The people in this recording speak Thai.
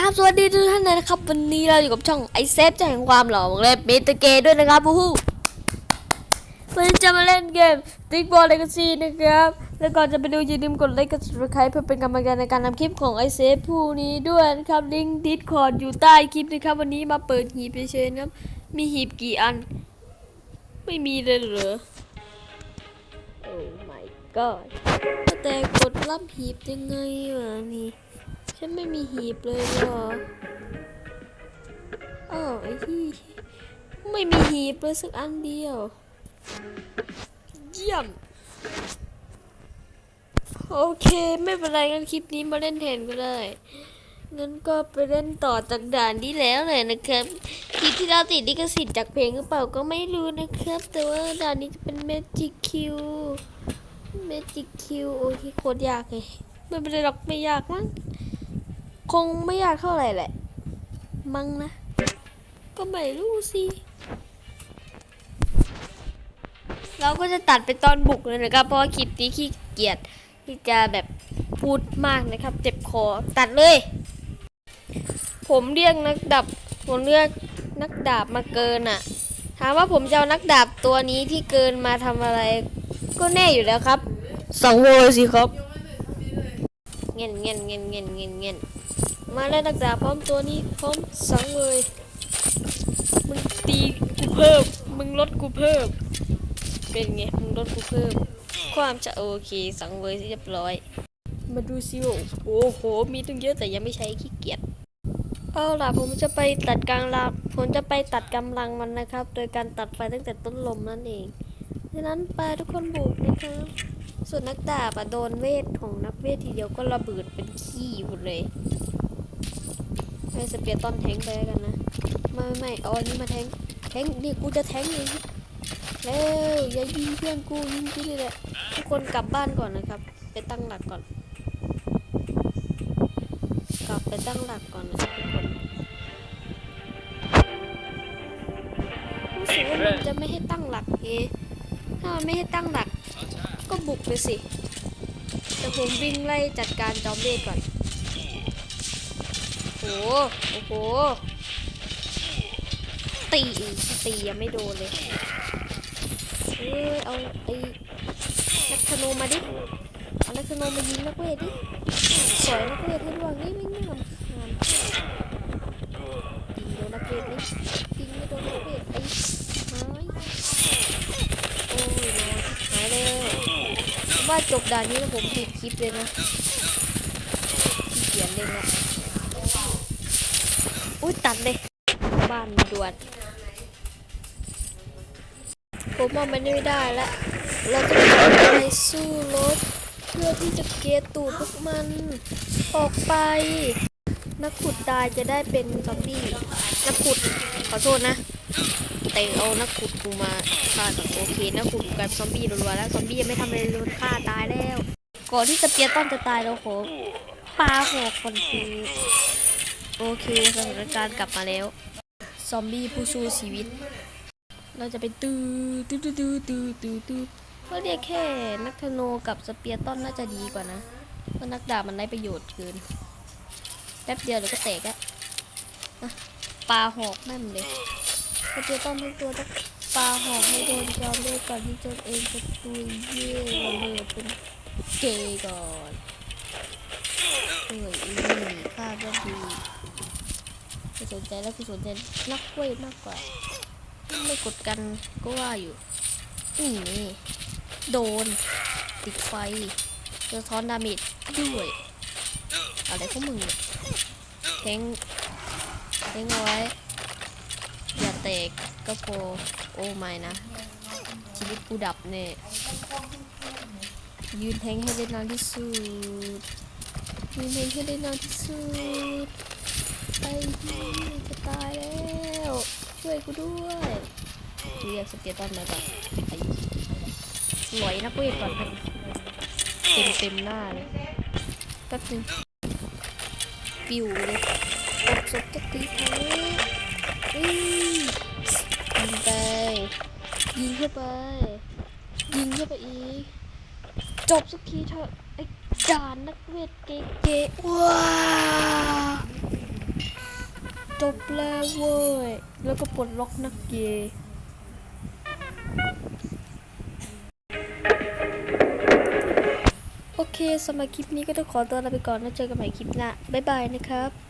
ครับสวัสดีทุกท่านนะครับ วันนี้เราอยู่กับช่องไอเซฟใจแห่งความหล่อของเล่นเมตเกด้วยนะครับผู้ฮู้วันนี้จะมาเล่นเกมติ๊กบอลเลกาซีนะครับ แล้วก่อนจะไปดูอย่าลืมกดไลค์กด subscribe เพื่อเป็นกำลังใจในการทำคลิปของไอเซฟผู้นี้ด้วยนะครับลิงก์ดิสคอร์ดอยู่ใต้คลิปนะครับ วันนี้มาเปิดหีบเฉยๆนะครับมีหีบกี่อัน ไม่มีเลยเหรอโอ้ my god แต่กดรับหีบยังไงวะนี่ ฉันไม่มีหีบเลยเหรออ้าวไอ้ที่ไม่มีหีบเลยสักอันเดียว เยี่ยม โอเคไม่เป็นไรงั้นคลิปนี้มาเล่นแทนก็ได้งั้นก็ไปเล่นต่อจากด่านที่แล้วเลยนะครับคลิปที่เราติดลิขสิทธิ์จากเพลงหรือเปล่าก็ไม่รู้นะครับ แต่ว่าด่านนี้จะเป็น Magic Q Magic Q โอ้ยโคตรยากเลยไม่เป็นไรหรอกไม่ยากมั้ง คงไม่ยากเท่าไหร่แหละ มั้งนะ ก็ไม่รู้สิเราก็จะตัดไปตอนบุกเลยนะครับ เพราะว่าคลิปนี้ขี้เกียจที่จะแบบพูดมากนะครับ เจ็บคอตัดเลย ผมเรียกนักดับผมเรียกนักดาบมาเกินอะ ถามว่าผมจะเอานักดาบตัวนี้ที่เกินมาทำอะไร ก็แน่อยู่แล้วครับสองโวยสิครับ เงี้ยเงี้ยเงี้ยเงี้ยเงี้ยเงี้ยมาแล้วนักดาบพร้อมตัวนี้พร้อมสังเลยมึงตีกูเพิ่ม มึงลดกูเพิ่ม เป็นไง มึงลดกูเพิ่ม ความจะโอเค สังเวยเรียบร้อย มาดูซิโอ้โห มีตั้งเยอะแต่ยังไม่ใช้ขี้เกียจเอาล่ะผมจะไปตัดกลางลาผมจะไปตัดกำลังมันนะครับ โดยการตัดไฟตั้งแต่ต้นลมนั่นเองดังนั้นไปทุกคนบุกนะครับ ส่วนนักดาบอะโดนเวทของนักเวททีเดียวก็ระเบิดเป็นขี้หมดเลยให้สเปียร์ต้นแทงไปแล้วกันนะ ไม่ไม่เอาอันนี้มาแทง แทงนี่กูจะแทงเองแล้วอย่ายิงเพื่อนกูยิงกูนี่แหละทุกคนกลับบ้านก่อนนะครับ ไปตั้งหลักก่อน กลับไปตั้งหลักก่อนนะทุกคนรู้สึกว่ามันจะไม่ให้ตั้งหลักเอะถ้ามันไม่ให้ตั้งหลัก ก็บุกไปสิ แต่ผมวิ่งไล่จัดการจอมเวทก่อน โอ้โห โอ้โห ตีอีกตียังไม่โดนเลย เอ้ยเอาไอ้นักธนูมาดิ เอานักธนูมายิงนักเวทดิ สวยนักเวทให้ดวงนี่ไม่น่ารำคาญยิงโดนนักเวทไหมยิงไม่โดนนักเวท ว่าจบด่านนี้แล้วผมปิดคลิปเลยนะขี้เกียจเลยนะอุ้ยตัดเลย บ้านด่วนผมว่ามันไม่ได้ละเราต้องไปสู้รบเพื่อที่จะเกยตูดพวกมัน ออกไป นักขุดตายจะได้เป็นซอมบี้นักขุดขอโทษนะ แต่เอานักขุดกูมาฆ่าก่อนโอเคนักขุดกูกลายเป็นซอมบี้รัวๆแล้วซอมบี้ยังไม่ทำอะไรเลยโดนฆ่าตายแล้ว ก่อนที่จะเปียต้อนจะตายเราขอปาหัวคนคือโอเคสถานการณ์กลับมาแล้ว ซอมบี้ผู้สู้ชีวิต เราจะไปตื้อตื้อตื้อตื้อตื้อตื้อตื้อก็เรียกแค่นักธนูกับสเปียร์ต้อนน่าจะดีกว่านะเพราะนักดาบมันได้ประโยชน์เกินแป๊บเดียวเดี๋ยวก็แตกอะอะปลาหอกแม่มเลย เปียร์ต้นทั้ตัวต้องปลาหอกให้โดนจอมด้วยก่อนที่ตนเองจะตุยเย่ระเบิดเป็นเกย์ก่อนเอ้ยอีนี่ฆ่าก็ดีไม่สนใจแล้วคือสนใจนักเวทมากกว่า ไม่กดกันก็ว่าอยู่นี่โดน ติดไฟสะท้อนดาเมจด้วย อะไรพวกมึงเนี่ยเทงเทงเอาไว้ อย่าแตกก็พอโอ้ไม่นะ ชีวิตกูดับแน่ยืนแทงให้ได้นานที่สุดยืนแทงให้ได้นานที่สุดไอ้ที่จะตายแล้วช่วยกูด้วยเรียกสเกตตอนมาก่อนไอ้หลอยนักเวทก่อนเต็มเต็มหน้าเลยแป๊บนึงปิวเลยตกศพจะตีเธออุ้ย ยิงเข้าไป ยิงเข้าไปอีก จบสักทีเถอะไอ้ด่านนักเวทเก๋ๆว้าจบแล้วเว้ย แล้วก็ปลดล็อกนักเกย์โอเคสำหรับคลิปนี้ก็ต้องขอตัวลาไปก่อนแล้วเจอกันใหม่คลิปหน้า บ๊ายบายนะครับ